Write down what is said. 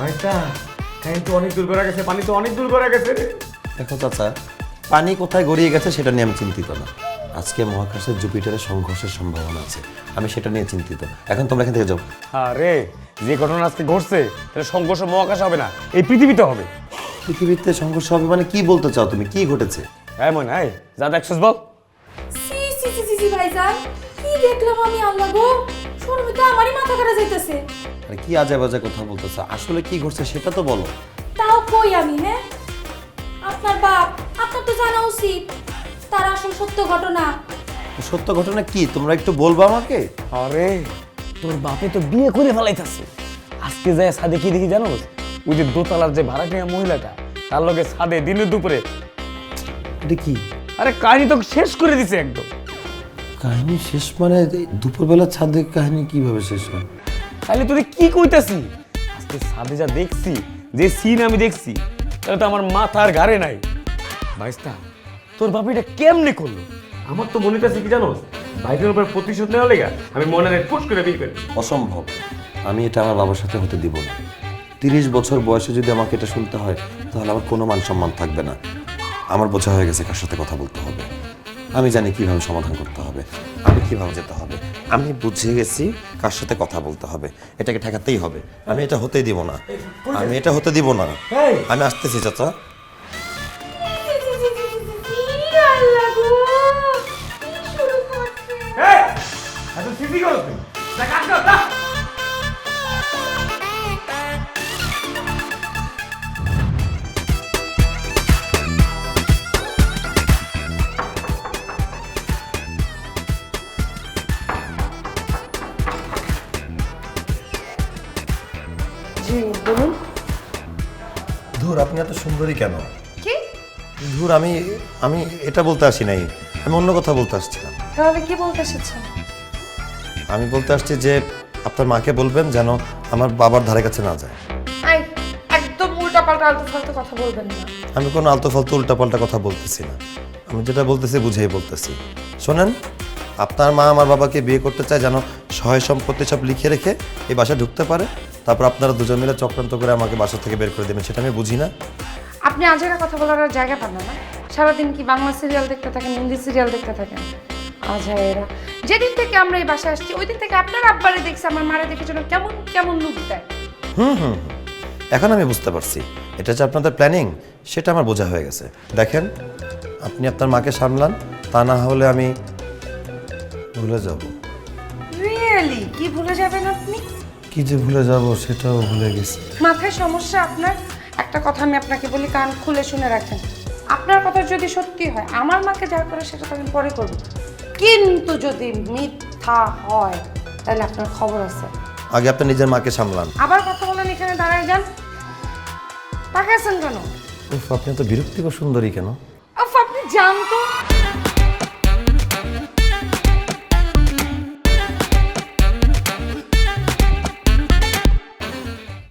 ভাইটা কাহিনী তো অনেক দূর করে গেছে পানি তো অনেক দূর করে গেছে রে। দেখো চাচা পানি কোথায় গড়িয়ে গেছে সেটা নিয়ে আমি চিন্তিত না। আজকে মহাকাশের জুপিটারের সংঘর্ষের সম্ভাবনা আছে আমি সেটা নিয়ে চিন্তিত। এখন তোমরা এখান থেকে যাও। আরে যে ঘটনা আজকে ঘটছে তাহলে সংঘর্ষ মহাকাশ হবে না এই পৃথিবীতে হবে। পৃথিবীতে সংঘর্ষ হবে মানে কি বলতে চাও তুমি? কি ঘটেছে? হ্যাঁ মনে হয়। যা দেখছিস বল। সি সি সি সি সি ভাইজান কি দেখলাম আমি আল্লাহ গো? শুনবি তো আমারই মাথা খারাপ যাইতেছে আর কি আজে বাজে কথা বলতেছো? আসলে কি ঘটছে সেটা তো বলো। তাও কই আমি হ্যাঁ? আপনার বাপ আপনার তো জানা উচিত। তার আসল সত্য ঘটনা। সত্য ঘটনা কি? তোমরা একটু বলব আমাকে? আরে তোর বাপে তো বিয়ে করে ফেলাইতাছে। আজকে যায় সাদে কি দেখি জানো ওই যে দোতলার যে ভাড়াটিয়া মহিলাটা তার লগে সাদে দিনের দুপুরে। এটা কি? আরে কাহিনী তো শেষ করে দিছে একদম। কাহিনী শেষ মানে দুপুরবেলা ছাদের কাহিনী কীভাবে শেষ হয়? তাহলে তুই কি কইতাছি? আজকে সাদে যা দেখছি যে সিন আমি দেখছি তাহলে তো আমার মাথার ঘাড়ে নাই। ভাইস্তা তোর বাপ এটা কেমনে করল? আমার তো মনে হইতাছে কি জানো ভাইটার উপর প্রতিশোধ নেওয়া লেগা আমি মনে নেই ফুস করে বিয়ে করি। অসম্ভব। আমি এটা আমার বাবার সাথে হতে দিব না। তিরিশ বছর বয়সে যদি আমাকে এটা শুনতে হয় তাহলে আমার কোনো মান সম্মান থাকবে না। আমার বোঝা হয়ে গেছে কার সাথে কথা বলতে হবে। আমি জানি কীভাবে সমাধান করতে হবে আমি কীভাবে যেতে হবে আমি বুঝে গেছি কার সাথে কথা বলতে হবে এটাকে ঠেকাতেই হবে আমি এটা হতেই দিব না আমি এটা হতে দিব না আমি আসতেছি চাচা। আল্লাহ জি বলুন। ধুর আপনি এত সুন্দরী কেন? কি? ধুর আমি আমি এটা বলতে আসি নাই। আমি অন্য কথা বলতে আসছিলাম। তাহলে কি বলতে এসেছেন? আমি বলতে আসছি যে আপনার মাকে বলবেন যেন আমার বাবার ধারে কাছে না যায়। একদম উল্টা পাল্টা আলতু ফালতু কথা বলবেন না। আমি কোনো আলতো ফালতু উল্টাপাল্টা কথা বলতেছি না। আমি যেটা বলতেছি বুঝেই বলতেছি। শোনেন আপনার মা আমার বাবাকে বিয়ে করতে চায় যেন সহায় সম্পত্তি সব লিখে রেখে এই বাসায় ঢুকতে পারে। তারপর আপনারা দুজন মিলে চক্রান্ত করে আমাকে বাসা থেকে বের করে দেবেন সেটা আমি বুঝি না। আপনি আজ আজেরা কথা বলার আর জায়গা পান না সারাদিন কি বাংলা সিরিয়াল দেখতে থাকেন হিন্দি সিরিয়াল দেখতে থাকেন? আজহায়েরা যেদিন থেকে আমরা এই বাসায় আসছি ওই দিন থেকে আপনার আব্বারে দেখছি আমার মারে দেখে যেন কেমন কেমন লুক দেয়। হুম হুম। এখন আমি বুঝতে পারছি। এটা যে আপনাদের প্ল্যানিং সেটা আমার বোঝা হয়ে গেছে। দেখেন আপনি আপনার মাকে সামলান তা না হলে আমি ভুলে যাব। ভুলে যাবেন আপনি? কি যে ভুলে যাব সেটাও ভুলে গেছি। মাথায় সমস্যা আপনার? একটা কথা আমি আপনাকে বলি কান খুলে শুনে রাখেন। আপনার কথা যদি সত্যি হয় আমার মাকে যা করে সেটা তো আমি পরে করব। কিন্তু যদি মিথ্যা হয় তাহলে আপনার খবর আছে। আগে আপনি নিজের মাকে সামলান। আবার কথা বলেন এখানে দাঁড়ায় যান। তাকাইছেন কেন? উফ আপনি তো বিরক্তিকর সুন্দরী কেন? আফ আপনি জানতো।